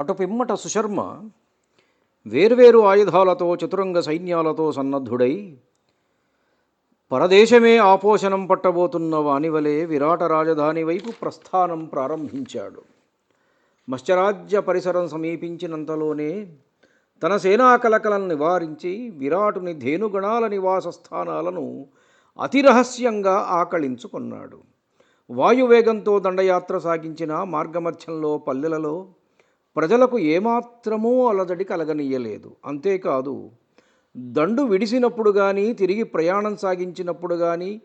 అటు పిమ్మట సుశర్మ వేర్వేరు ఆయుధాలతో చతురంగ సైన్యాలతో సన్నద్ధుడై పరదేశమే ఆపోషణం పట్టబోతున్న వానివలే విరాట రాజధాని వైపు ప్రస్థానం ప్రారంభించాడు. మత్స్యరాజ్య పరిసరం సమీపించినంతలోనే తన సేనా కలకలను నివారించి విరాటుని ధేనుగణాల నివాస స్థానాలను అతి రహస్యంగా ఆకళించుకున్నాడు. వాయువేగంతో దండయాత్ర సాగించిన మార్గమధ్యంలో పల్లెలలో ప్రజలకు ఏమాత్రమూ అలజడి కలగనీయలేదు. అంతేకాదు దండు విడిసినప్పుడు కానీ తిరిగి ప్రయాణం సాగించినప్పుడు కానీ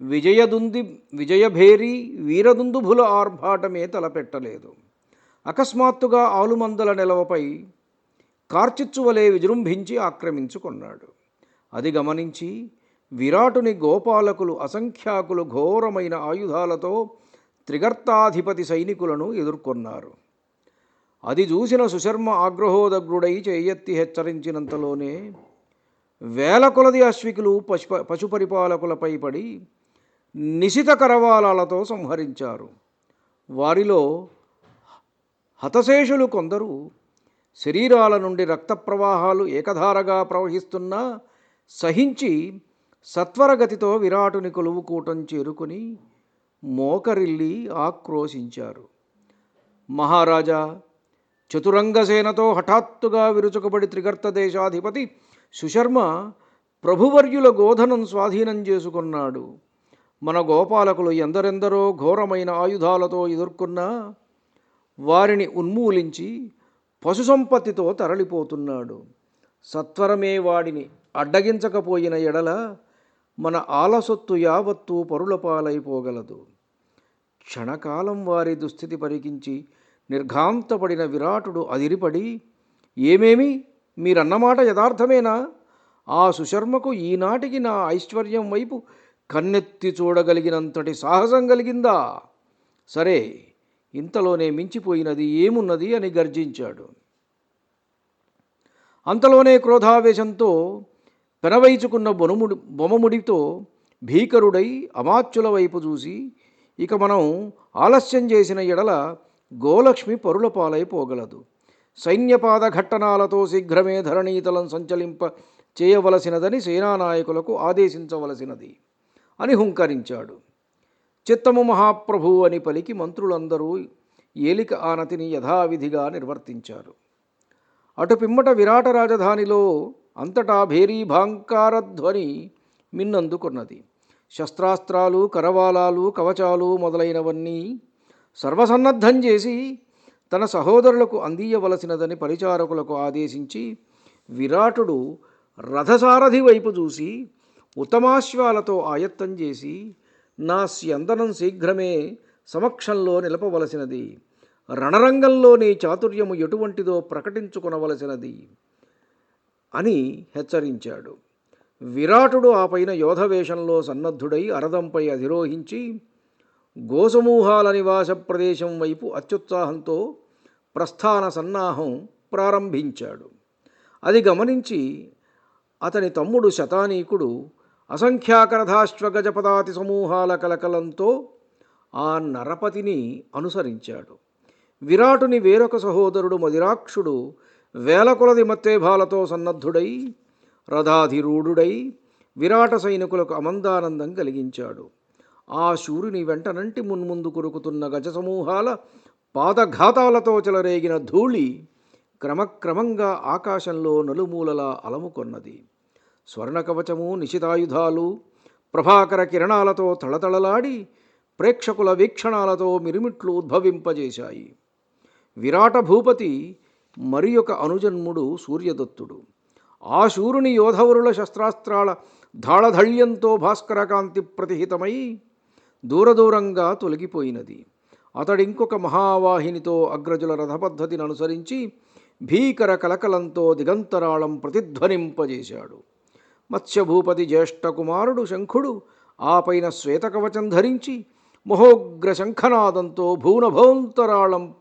విజయదుంది విజయభేరి వీరదుందుభుల ఆర్భాటమే తలపెట్టలేదు. అకస్మాత్తుగా ఆలుమందల నెలవపై కార్చిచ్చువలే విజృంభించి ఆక్రమించుకున్నాడు. అది గమనించి విరాటుని గోపాలకులు అసంఖ్యాకులు ఘోరమైన ఆయుధాలతో త్రిగర్తాధిపతి సైనికులను ఎదుర్కొన్నారు. అది చూసిన సుశర్మ ఆగ్రహోదగ్రుడై చేయెత్తి హెచ్చరించినంతలోనే వేల కొలది అశ్వికులు పశు పశుపరిపాలకులపై పడి నిశిత కరవాలాలతో సంహరించారు. వారిలో హతశేషులు కొందరు శరీరాల నుండి రక్త ప్రవాహాలు ఏకధారగా ప్రవహిస్తున్నా సహించి సత్వరగతితో విరాటుని కొలువు కూటం చేరుకుని మోకరిల్లి ఆక్రోశించారు. మహారాజా చతురంగసేనతో హఠాత్తుగా విరుచుకబడి త్రిగర్త దేశాధిపతి సుశర్మ ప్రభువర్యుల గోధనం స్వాధీనం చేసుకున్నాడు. మన గోపాలకులు ఎందరెందరో ఘోరమైన ఆయుధాలతో ఎదుర్కొన్నా వారిని ఉన్మూలించి పశు సంపత్తితో తరలిపోతున్నాడు. సత్వరమే వాడిని అడ్డగించకపోయిన ఎడల మన ఆలసొత్తు యావత్తు పరులపాలైపోగలదు. క్షణకాలం వారి దుస్థితి పరికించి నిర్ఘాంతపడిన విరాటుడు అదిరిపడి ఏమేమి? మీరన్నమాట యథార్థమేనా? ఆ సుశర్మకు ఈనాటికి నా ఐశ్వర్యం వైపు కన్నెత్తి చూడగలిగినంతటి సాహసం కలిగిందా? సరే ఇంతలోనే మించిపోయినది ఏమున్నది? అని గర్జించాడు. అంతలోనే క్రోధావేశంతో పెనవైచుకున్న బొనుముడి బొమముడితో భీకరుడై అమాత్యుల వైపు చూసి ఇక మనం ఆలస్యం చేసిన ఎడల గోలక్ష్మి పరుల పాలైపోగలదు సైన్యపాద ఘట్టనాలతో శీఘ్రమే ధరణీతలం సంచలింప చేయవలసినదని సేనానాయకులకు ఆదేశించవలసినది అని హుంకరించాడు. చిత్తము మహాప్రభు అని పలికి మంత్రులందరూ ఏలిక ఆనతిని యథావిధిగా నిర్వర్తించారు. అటు పిమ్మట విరాట రాజధానిలో అంతటా భేరీభాంకారధ్వని మిన్నందుకున్నది. శస్త్రాస్త్రాలు కరవాలాలు కవచాలు మొదలైనవన్నీ సర్వసన్నద్ధం చేసి తన సహోదరులకు అందియవలసినదని పరిచారకులకు ఆదేశించి విరాటుడు రథసారథి వైపు చూసి ఉత్తమాశ్వాలతో ఆయత్తం చేసి నా స్యందనం శీఘ్రమే సమక్షంలో నిలపవలసినది. రణరంగంలోని చాతుర్యము ఎటువంటిదో ప్రకటించుకొనవలసినది అని హెచ్చరించాడు. విరాటుడు ఆ పైన యోధవేషంలో సన్నద్ధుడై అరదంపై అధిరోహించి గోసమూహాల నివాస ప్రదేశం వైపు అత్యుత్సాహంతో ప్రస్థాన సన్నాహం ప్రారంభించాడు. అది గమనించి అతని తమ్ముడు శతానీకుడు అసంఖ్యాకరధాశ్వగజపదాతి సమూహాల కలకలంతో ఆ నరపతిని అనుసరించాడు. విరాటుని వేరొక సహోదరుడు మదిరాక్షుడు వేల కొలది మత్తేభాలతో సన్నద్ధుడై రథాధిరూఢుడై విరాట సైనికులకు అమందానందం కలిగించాడు. ఆ శూరుని వెంటనంటి మున్ముందు కొరుకుతున్న గజ సమూహాల పాదఘాతాలతో చెలరేగిన ధూళి క్రమక్రమంగా ఆకాశంలో నలుమూలలా అలముకొన్నది. స్వర్ణకవచము నిశితాయుధాలు ప్రభాకర కిరణాలతో తళతళలాడి ప్రేక్షకుల వీక్షణాలతో మిరుమిట్లు ఉద్భవింపజేశాయి. విరాట భూపతి మరి ఒక అనుజన్ముడు సూర్యదత్తుడు. ఆ శూరుని యోధవరుల శస్త్రాస్త్రాల ధాళధళ్యంతో భాస్కరకాంతి ప్రతిహితమై దూరదూరంగా తొలగిపోయినది. అతడింకొక మహావాహినితో అగ్రజుల రథపద్ధతిని అనుసరించి భీకర కలకలంతో దిగంతరాళం ప్రతిధ్వనింపజేశాడు. మత్స్యభూపతి జ్యేష్ఠ కుమారుడు శంఖుడు ఆ పైన శ్వేతకవచం ధరించి మహోగ్ర శంఖనాదంతో భూనభోంతరాళం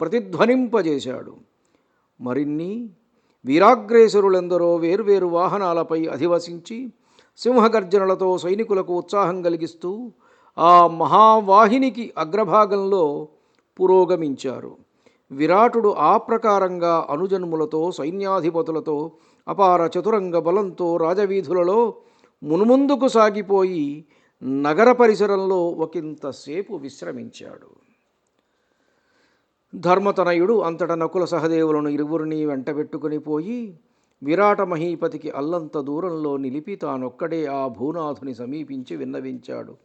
ప్రతిధ్వనింపజేశాడు. మరిన్ని వీరాగ్రేసరులెందరో వేర్వేరు వాహనాలపై అధివసించి సింహగర్జనలతో సైనికులకు ఉత్సాహం కలిగిస్తూ ఆ మహావాహినికి అగ్రభాగంలో పురోగమించారు. విరాటుడు ఆ ప్రకారంగా అనుజన్ములతో సైన్యాధిపతులతో అపార చతురంగ బలంతో రాజవీధులలో మునుముందుకు సాగిపోయి నగర పరిసరంలో ఒకంతసేపు విశ్రమించాడు. ధర్మతనయుడు అంతట నకుల సహదేవులను ఇరువురిని వెంటబెట్టుకుని పోయి విరాట మహీపతికి అల్లంత దూరంలో నిలిపి తానొక్కడే ఆ భూనాథుని సమీపించి విన్నవించాడు.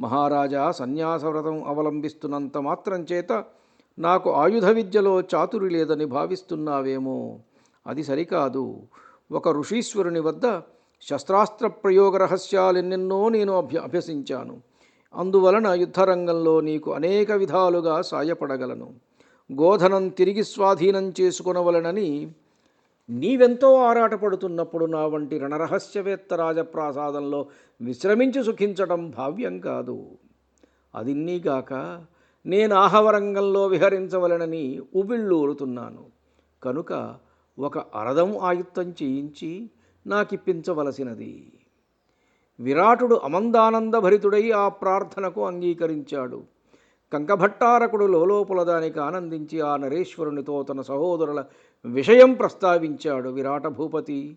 మహారాజా సన్యాసవ్రతం అవలంబిస్తున్నంత మాత్రం చేత నాకు ఆయుధ విద్యలో చాతురి లేదని భావిస్తున్నావేమో. అది సరికాదు. ఒక ఋషీశ్వరుని వద్ద శస్త్రాస్త్ర ప్రయోగ రహస్యాలెన్నెన్నో నేను అభ్య అభ్యసించాను. అందువలన యుద్ధరంగంలో నీకు అనేక విధాలుగా సాయపడగలను. గోధనం తిరిగి స్వాధీనం చేసుకునవలనని నీవెంతో ఆరాటపడుతున్నప్పుడు నా వంటి రణరహస్యవేత్త రాజప్రాసాదంలో విశ్రమించి సుఖించటం భావ్యం కాదు. అదిన్నీగాక నేను ఆహవరంగంలో విహరించవలనని ఉబిళ్ళూరుతున్నాను కనుక ఒక అరదం ఆయుత్తం చేయించి నాకిప్పించవలసినది. విరాటుడు అమందానందభరితుడై ఆ ప్రార్థనకు అంగీకరించాడు. కంకభట్టారకుడు లోపల దానికి ఆనందించి ఆ నరేశ్వరునితో తన సహోదరుల విషయం ప్రస్తావించాడు విరాట భూపతి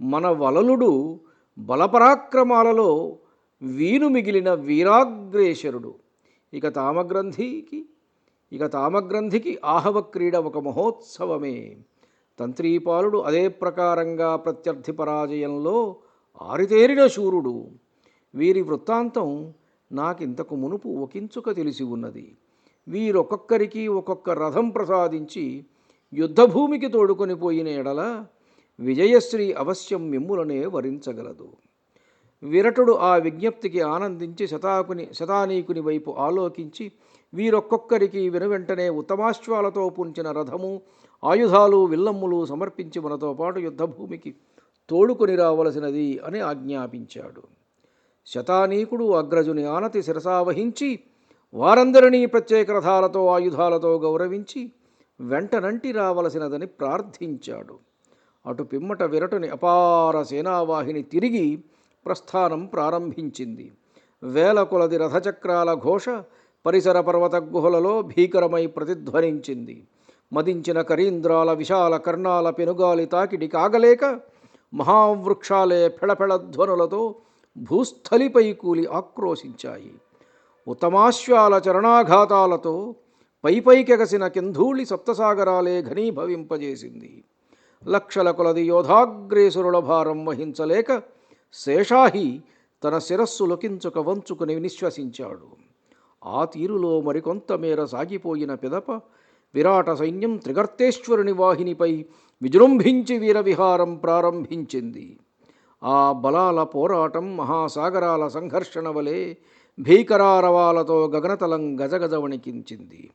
మన వలలుడు బలపరాక్రమాలలో వీను మిగిలిన వీరాగ్రేశరుడు ఇక తామగ్రంథికి ఇక తామగ్రంథికి ఆహవ క్రీడ ఒక మహోత్సవమే. తంత్రీపాలుడు అదే ప్రకారంగా ప్రత్యర్థి పరాజయంలో ఆరితేరిన శూరుడు. వీరి వృత్తాంతం నాకింతకు మునుపు ఒకించుక తెలిసి ఉన్నది. వీరొక్కొక్కరికి ఒక్కొక్క రథం ప్రసాదించి యుద్ధభూమికి తోడుకొని పోయిన ఎడల విజయశ్రీ అవశ్యం మిమ్ములనే వరించగలదు. విరటుడు ఆ విజ్ఞప్తికి ఆనందించి శతాకుని శతానీకుని వైపు ఆలోకించి వీరొక్కొక్కరికి వెనువెంటనే ఉత్తమాశ్వాలతో పుంచిన రథము ఆయుధాలు విల్లమ్ములు సమర్పించి మనతో పాటు యుద్ధభూమికి తోడుకొని రావలసినది అని ఆజ్ఞాపించాడు. శతానీకుడు అగ్రజుని ఆనతి శిరసావహించి వారందరినీ ప్రత్యేక రథాలతో ఆయుధాలతో గౌరవించి వెంటనంటి రావలసినదని ప్రార్థించాడు. అటు పిమ్మట విరటుని అపార సేనావాహిని తిరిగి ప్రస్థానం ప్రారంభించింది. వేల కొలది రథచక్రాల ఘోష పరిసర పర్వత గుహలలో భీకరమై ప్రతిధ్వనించింది. మదించిన కరీంద్రాల విశాల కర్ణాల పెనుగాలి తాకిడి కాగలేక మహావృక్షాలే ఫెళఫెళధ్వనులతో భూస్థలిపై కూలి ఆక్రోశించాయి. ఉత్తమాశ్వాల చరణాఘాతాలతో పైపైకెగసిన కింధూళి సప్తసాగరాలే ఘనీభవింపజేసింది. లక్షల కొలది యోధాగ్రేసురుల భారం వహించలేక శేషాహి తన శిరస్సు లొకించుక వంచుకుని నిశ్వసించాడు. ఆ తీరులో మరికొంత మేర సాగిపోయిన పిదప విరాట సైన్యం త్రిగర్తేశ్వరుని వాహినిపై విజృంభించి వీరవిహారం ప్రారంభించింది. ఆ బలాల పోరాటం మహాసాగరాల సంఘర్షణ వలె భీకరారవాలతో గగనతలం గజగజ వణికించింది.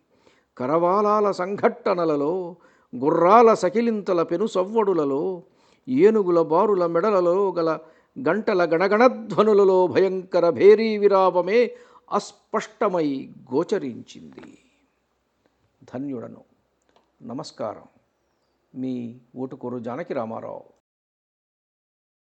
కరవాలాల సంఘట్టనలలో గుర్రాల సకిలింతల పెను సవ్వడులలో ఏనుగుల బారుల మెడలలో గల గంటల గణగణధ్వనులలో భయంకర భేరీ విరావమే అస్పష్టమై గోచరించింది. ధన్యుడను. నమస్కారం. మీ ఊటుకూరు జానకి రామారావు.